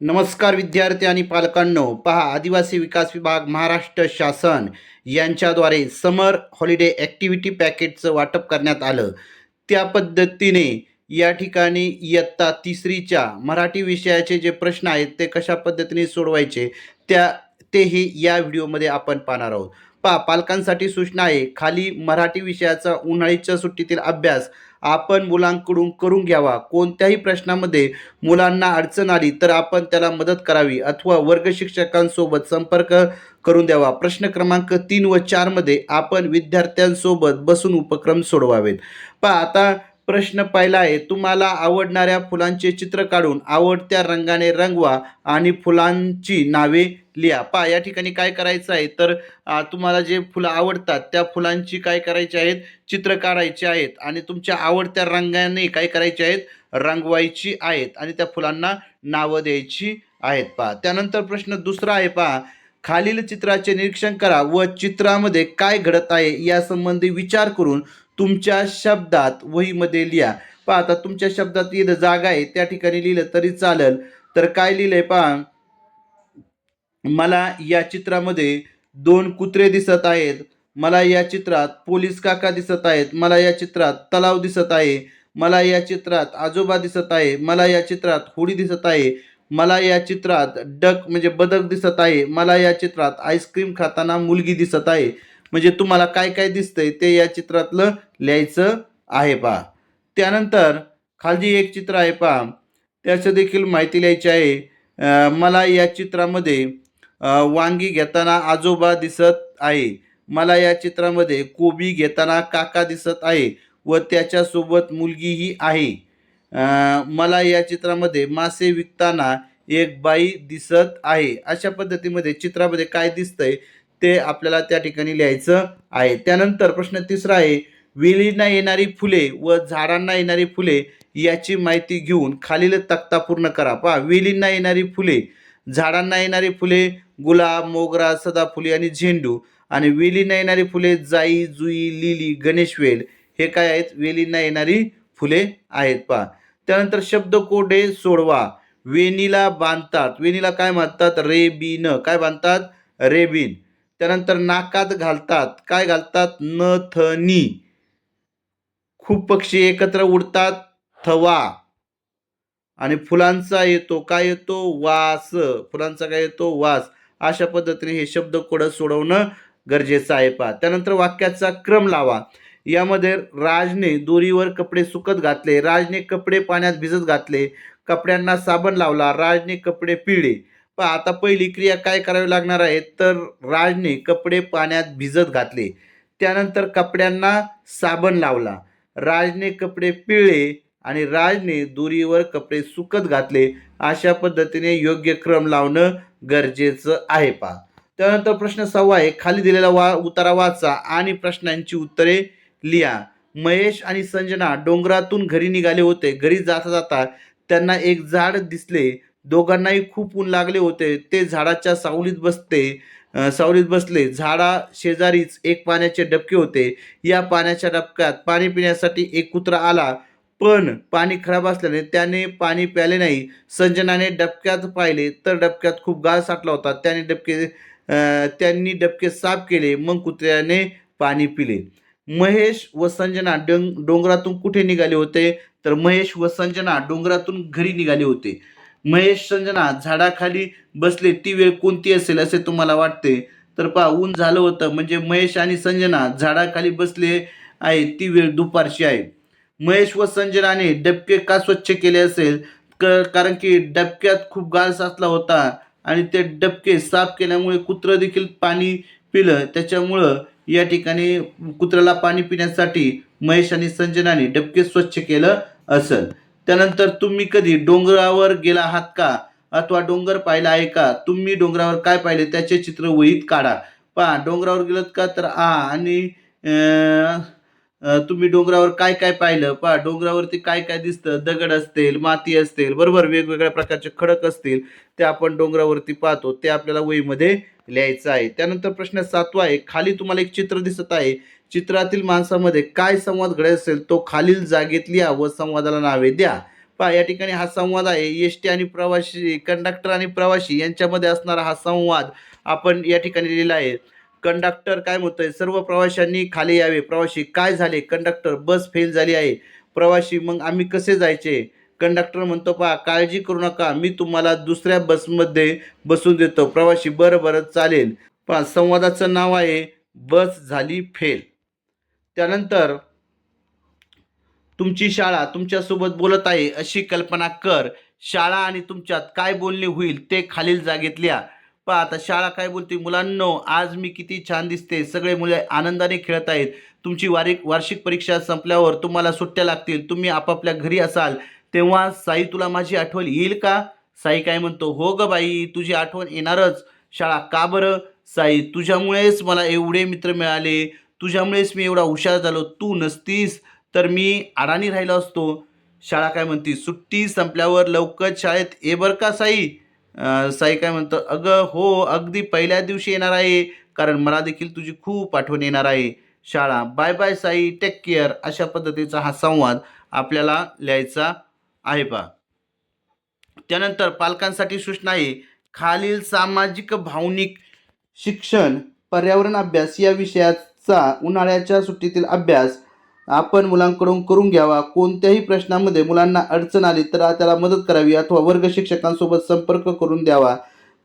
नमस्कार विद्यार्थी आणि पालकांनो पहा आदिवासी विकास विभाग महाराष्ट्र शासन यांच्याद्वारे समर हॉलिडे ॲक्टिव्हिटी पॅकेजचं वाटप करण्यात आलं. त्या पद्धतीने या ठिकाणी इयत्ता तिसरीच्या मराठी विषयाचे जे प्रश्न आहेत ते कशा पद्धतीने सोडवायचे त्या तेही या व्हिडिओमध्ये आपण पाहणार आहोत. पहा पालकांसाठी सूचना आहे खाली मराठी विषयाचा उन्हाळीच्या सुट्टीतील अभ्यास आपण मुलांकडून करून घ्यावा. कोणत्याही प्रश्नामध्ये मुलांना अडचण आली तर आपण त्याला मदत करावी अथवा वर्ग शिक्षकांसोबत संपर्क करून द्यावा. प्रश्न क्रमांक तीन व चारमध्ये आपण विद्यार्थ्यांसोबत बसून उपक्रम सोडवावेत. पहा आता प्रश्न पहिला आहे. तुम्हाला आवडणाऱ्या फुलांचे चित्र काढून आवडत्या रंगाने रंगवा आणि फुलांची नावे लिहा. पहा या ठिकाणी काय करायचं आहे? तर तुम्हाला जे फुलं आवडतात त्या फुलांची काय करायची आहेत? चित्र काढायची आहेत आणि तुमच्या आवडत्या रंगाने काय करायचे आहेत? रंगवायची आहेत आणि त्या फुलांना नावं द्यायची आहेत. पहा त्यानंतर प्रश्न दुसरा आहे. पहा खालील चित्राचे निरीक्षण करा व चित्रामध्ये काय घडत आहे यासंबंधी विचार करून तुमच्या शब्दात वहीमध्ये लिहा. पहा आता तुमच्या शब्दात इथं जागा आहे त्या ठिकाणी लिहिलं तरी चालेल. तर काय लिहिलंय पहा? मला या चित्रामध्ये दोन कुत्रे दिसत आहेत. मला या चित्रात पोलीस काका दिसत आहेत. मला या चित्रात तलाव दिसत आहे. मला या चित्रात आजोबा दिसत आहे. मला या चित्रात होडी दिसत आहे. मला या चित्रात डक म्हणजे बदक दिसत आहे. मला या चित्रात आईस्क्रीम खाताना मुलगी दिसत आहे. म्हणजे तुम्हाला काय काय दिसतंय ते या चित्रातलं लिहायचं आहे पहा. त्यानंतर खालजी एक चित्र आहे पहा. त्याचं देखील माहिती लिहायची आहे. मला या चित्रामध्ये वांगी घेताना आजोबा दिसत आहे. मला या चित्रामध्ये कोबी घेताना काका दिसत आहे व त्याच्यासोबत मुलगीही आहे. मला या चित्रामध्ये मासे विकताना एक बाई दिसत आहे. अशा पद्धतीमध्ये चित्रामध्ये काय दिसतंय ते आपल्याला त्या ठिकाणी लिहायचं आहे. त्यानंतर प्रश्न तिसरा आहे वेलींना येणारी फुले व झाडांना येणारी फुले याची माहिती घेऊन खालील तक्ता पूर्ण करा. पहा वेलींना येणारी फुले झाडांना येणारी फुले गुलाब मोगरा सदाफुली आणि झेंडू आणि वेलींना येणारी फुले जाई जुई लिली गणेशवेल हे काय आहेत? वेलींना येणारी फुले आहेत. पहा त्यानंतर शब्दकोडे सोडवा. वेणीला बांधतात. वेणीला काय म्हणतात रेबीन. काय बांधतात? रेबीन. त्यानंतर नाकात घालतात. काय घालतात? नथनी खूप पक्षी एकत्र उडतात. थवा. आणि फुलांचा येतो. काय येतो? वास. फुलांचा काय येतो? वास. अशा पद्धतीने हे शब्द कोड सोडवणं गरजेचं आहे पहा. त्यानंतर वाक्याचा क्रम लावा. यामध्ये राजने दोरीवर कपडे सुकत घातले. राजने कपडे पाण्यात भिजत घातले. कपड्यांना साबण लावला. राजने कपडे पिळले. पहा आता पहिली क्रिया काय करावी लागणार आहे? तर राजने कपडे पाण्यात भिजत घातले. त्यानंतर कपड्यांना साबण लावला. राजने कपडे पिळले आणि राजने दोरीवर कपडे सुकत घातले. अशा पद्धतीने योग्य क्रम लावणं गरजेचं आहे पहा. त्यानंतर प्रश्न सव्वा आहे. खाली दिलेला वा उतारा वाचा आणि प्रश्नांची उत्तरे लिहा. महेश आणि संजना डोंगरातून घरी निघाले होते. घरी जाता जाता त्यांना एक झाड दिसले. दोघांनाही खूप ऊन लागले होते. ते झाडाच्या सावलीत बसते सावलीत बसले. झाडा शेजारीच एक पाण्याचे डबके होते. या पाण्याच्या डबक्यात पाणी पिण्यासाठी एक कुत्रा आला. पण पाणी खराब असल्याने त्याने पाणी प्याले नाही. संजनाने डबक्यात पाहिले तर डबक्यात खूप गाळ साठला होता. त्याने डबके त्यांनी डबके साफ केले. मग कुत्र्याने पाणी पिले. महेश व संजना डोंग डोंगरातून कुठे निघाले होते? तर महेश व संजना डोंगरातून घरी निघाले होते. महेश संजना झाडाखाली बसले ती वेळ कोणती असेल असे तुम्हाला वाटते? तर पहा ऊन झालं होतं म्हणजे महेश आणि संजना झाडाखाली बसले आहे ती वेळ दुपारची आहे. महेश व संजनाने डबके का स्वच्छ केले असेल? क कारण की डबक्यात खूप गाळ साचला होता आणि ते डबके साफ केल्यामुळे कुत्रं देखील पाणी पिलं. त्याच्यामुळं या ठिकाणी कुत्र्याला पाणी पिण्यासाठी महेश आणि संजनाने डबके स्वच्छ केलं असेल. त्यानंतर तुम्ही कधी डोंगरावर गेला आहात का? अथवा डोंगर पाहिला आहे का? तुम्ही डोंगरावर काय पाहिले? त्याचे चित्र वहीत काढा. पहा डोंगरावर गेलात का? तर आ आणि तुम्ही डोंगरावर काय काय पाहिलं? पहा डोंगरावरती काय काय दिसतं? दगड असतील माती असतील बरोबर? वेगवेगळ्या प्रकारचे खडक असतील ते आपण डोंगरावरती पाहतो. ते आपल्याला वहीमध्ये लिहायचं आहे. त्यानंतर प्रश्न सातवा आहे. खाली तुम्हाला एक चित्र दिसत आहे. चित्रातील माणसामध्ये काय संवाद घडत असेल तो खालील जागेत लिहा व संवादाला नावे द्या. पहा या ठिकाणी हा संवाद आहे. एस टी आणि प्रवासी कंडक्टर आणि प्रवासी यांच्यामध्ये असणारा हा संवाद आपण या ठिकाणी लिहिला आहे. कंडक्टर काय म्हणतोय? सर्व प्रवाशांनी खाली यावे. प्रवाशी काय झाले? कंडक्टर बस फेल झाली आहे. प्रवासी मग आम्ही कसे जायचे? कंडक्टर म्हणतो पहा काळजी करू नका. मी तुम्हाला दुसऱ्या बसमध्ये बसून देतो. प्रवाशी बरं बरं चालेल. पहा संवादाचं नाव आहे बस झाली फेल. त्यानंतर तुमची शाळा तुमच्यासोबत बोलत आहे अशी कल्पना कर. शाळा आणि तुमच्यात काय बोलणे होईल ते खालील जागेत लिहा पहा. आता शाळा काय बोलते? मुलांनो आज मी किती छान दिसते. सगळे मुले आनंदाने खेळत आहेत. तुमची वारिक वार्षिक परीक्षा संपल्यावर तुम्हाला सुट्ट्या लागतील. तुम्ही आपापल्या घरी असाल तेव्हा साई तुला माझी आठवण येईल का? साई काय म्हणतो हो ग बाई तुझी आठवण येणारच. शाळा का बरं? साई तुझ्यामुळेच मला एवढे मित्र मिळाले. तुझ्यामुळेच मी एवढा हुशार झालो तू नसतीस तर मी अडाणी राहिलो असतो. शाळा काय म्हणती सुट्टी संपल्यावर लवकर शाळेत ये बरं का साई? साई काय म्हणतं अगं हो अगदी पहिल्या दिवशी येणार आहे कारण मला देखील तुझी खूप आठवण येणार आहे. शाळा bye bye Sai take care अशा पद्धतीचा हा संवाद आपल्याला लिहायचा आहे पा त्यानंतर पालकांसाठी सूचना आहे खालील सामाजिक भावनिक शिक्षण पर्यावरण अभ्यास या विषयात चा उन्हाळ्याच्या सुट्टीतील अभ्यास आपण मुलांकडून करून घ्यावा. कोणत्याही प्रश्नामध्ये मुलांना अडचण आली तर त्याला मदत करावी अथवा वर्ग शिक्षकांसोबत संपर्क करून द्यावा.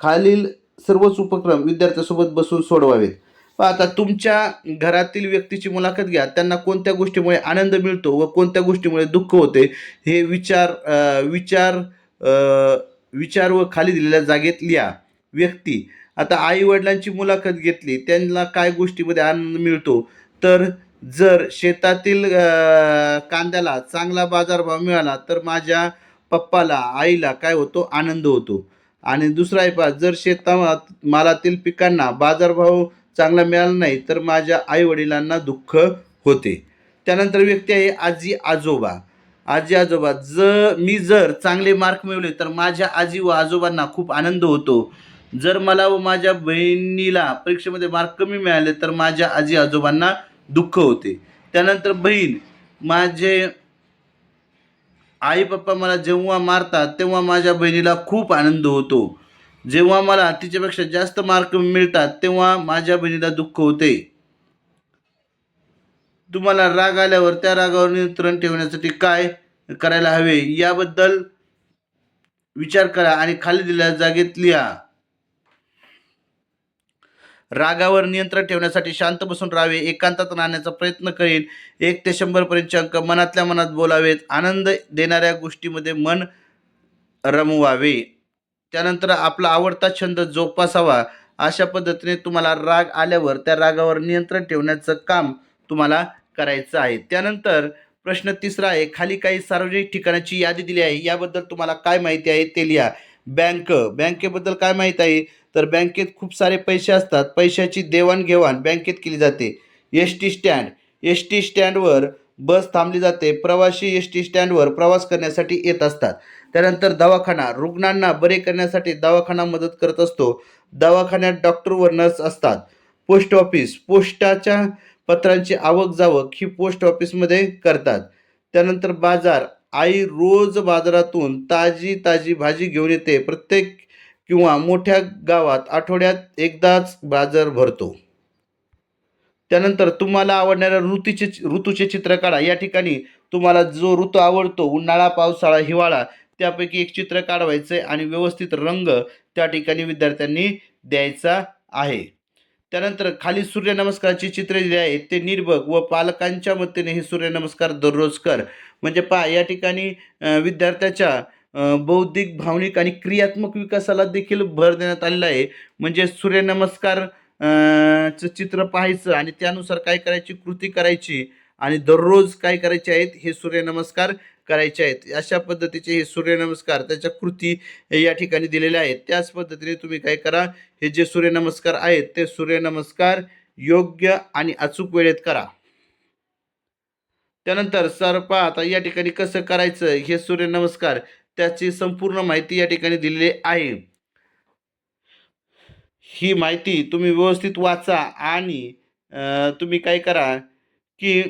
खालील सर्वच उपक्रम विद्यार्थ्यासोबत बसून सोडवावेत. आता तुमच्या घरातील व्यक्तीची मुलाखत घ्या. त्यांना कोणत्या गोष्टीमुळे आनंद मिळतो व कोणत्या गोष्टीमुळे दुःख होते हे विचार विचार विचार व खाली दिलेल्या जागेत लिहा. व्यक्ती आता आई वडिलांची मुलाखत घेतली त्यांना काय गोष्टीमध्ये आनंद मिळतो? तर जर शेतातील कांद्याला चांगला बाजारभाव मिळाला तर माझ्या पप्पाला आईला काय होतो? आनंद होतो. आणि दुसरा आहे पहा जर शेता मालातील पिकांना बाजारभाव चांगला मिळाला नाही तर माझ्या आई वडिलांना दुःख होते. त्यानंतर व्यक्ती आहे आजी आजोबा. आजी आजोबा जर मी जर चांगले मार्क मिळवले तर माझ्या आजी व आजोबांना खूप आनंद होतो. जर मला व माझ्या बहिणीला परीक्षेमध्ये मार्क कमी मिळाले तर माझ्या आजी आजोबांना दुःख होते. त्यानंतर बहीण माझे आई पप्पा मला जेव्हा मारतात तेव्हा माझ्या बहिणीला खूप आनंद होतो. जेव्हा मला तिच्यापेक्षा जास्त मार्क मिळतात तेव्हा माझ्या बहिणीला दुःख होते. तुम्हाला राग आल्यावर त्या रागावर नियंत्रण ठेवण्यासाठी काय करायला हवे याबद्दल विचार करा आणि खाली दिलेल्या जागेत लिहा. रागावर नियंत्रण ठेवण्यासाठी शांत बसून राहावे एकांतात राहण्याचा प्रयत्न करेन. एक ते शंभरपर्यंतचे अंक मनातल्या मनात बोलावेत. आनंद देणाऱ्या गोष्टीमध्ये मन रमवावे. त्यानंतर आपला आवडता छंद जोपासावा. अशा पद्धतीने तुम्हाला राग आल्यावर त्या रागावर नियंत्रण ठेवण्याचं काम तुम्हाला करायचं आहे. त्यानंतर प्रश्न तिसरा आहे खाली काही सार्वजनिक ठिकाणाची यादी दिली आहे. याबद्दल तुम्हाला काय माहिती आहे ते लिहा. बँक. बँकेबद्दल काय माहीत आहे? तर बँकेत खूप सारे पैसे असतात. पैशाची देवाणघेवाण बँकेत केली जाते. S T stand. S T स्टँडवर बस थांबली जाते. प्रवासी एस टी स्टँडवर प्रवास करण्यासाठी येत असतात. त्यानंतर दवाखाना. रुग्णांना बरे करण्यासाठी दवाखाना मदत करत असतो. दवाखान्यात डॉक्टर व नर्स असतात. Post office. पोस्टाच्या पत्रांची आवक जावक ही पोस्ट ऑफिसमध्ये करतात. त्यानंतर बाजार. आई रोज बाजारातून ताजी ताजी भाजी घेऊन येते. प्रत्येक किंवा मोठ्या गावात आठवड्यात एकदाच बाजार भरतो. त्यानंतर तुम्हाला आवडणाऱ्या ऋतूचे ऋतूचे चित्र काढा. या ठिकाणी तुम्हाला जो ऋतू आवडतो उन्हाळा पावसाळा हिवाळा त्यापैकी एक चित्र काढवायचं आहे आणि व्यवस्थित रंग त्या ठिकाणी विद्यार्थ्यांनी द्यायचा आहे. त्यानंतर खाली सूर्यनमस्काराची चित्रे जे आहेत ते निर्भग व पालकांच्या मतीने हे सूर्यनमस्कार दररोज कर. म्हणजे पहा या ठिकाणी विद्यार्थ्याच्या बौद्धिक भावनिक आणि क्रियात्मक विकासाला देखील भर देण्यात आलेला आहे. म्हणजे सूर्यनमस्कार चं चित्र पाहायचं आणि त्यानुसार काय करायची कृती करायची आणि दररोज काय करायचे आहेत हे सूर्यनमस्कार करायचे आहेत. अशा पद्धतीचे हे सूर्यनमस्कार त्याच्या कृती या ठिकाणी दिलेल्या आहेत. त्याच पद्धतीने तुम्ही काय करा हे जे सूर्यनमस्कार आहेत ते सूर्यनमस्कार योग्य आणि अचूक वेळेत करा. त्यानंतर सर आता या ठिकाणी कसं करायचं? हे सूर्यनमस्कार त्याची संपूर्ण माहिती या ठिकाणी दिलेली आहे. ही माहिती तुम्ही व्यवस्थित वाचा आणि तुम्ही काय करा की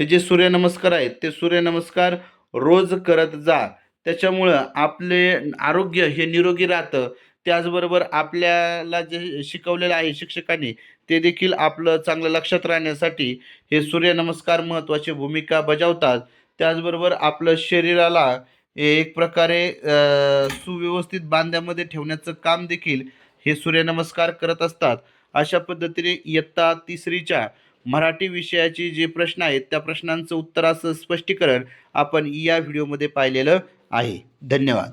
हे जे सूर्यनमस्कार आहेत ते सूर्यनमस्कार रोज करत जा. त्याच्यामुळं आपले आरोग्य हे निरोगी राहतं. त्याचबरोबर आपल्याला जे शिकवलेलं आहे शिक्षकांनी ते देखील आपलं चांगलं लक्षात राहण्यासाठी हे सूर्यनमस्कार महत्त्वाची भूमिका बजावतात. त्याचबरोबर आपलं शरीराला एक प्रकारे सुव्यवस्थित बांध्यामध्ये ठेवण्याचं काम देखील हे सूर्यनमस्कार करत असतात. अशा पद्धतीने इयत्ता तिसरीच्या मराठी विषयाचे जे प्रश्न आहेत त्या प्रश्नांचं उत्तराचं स्पष्टीकरण आपण या व्हिडिओमध्ये पाहिलेलं आहे. धन्यवाद.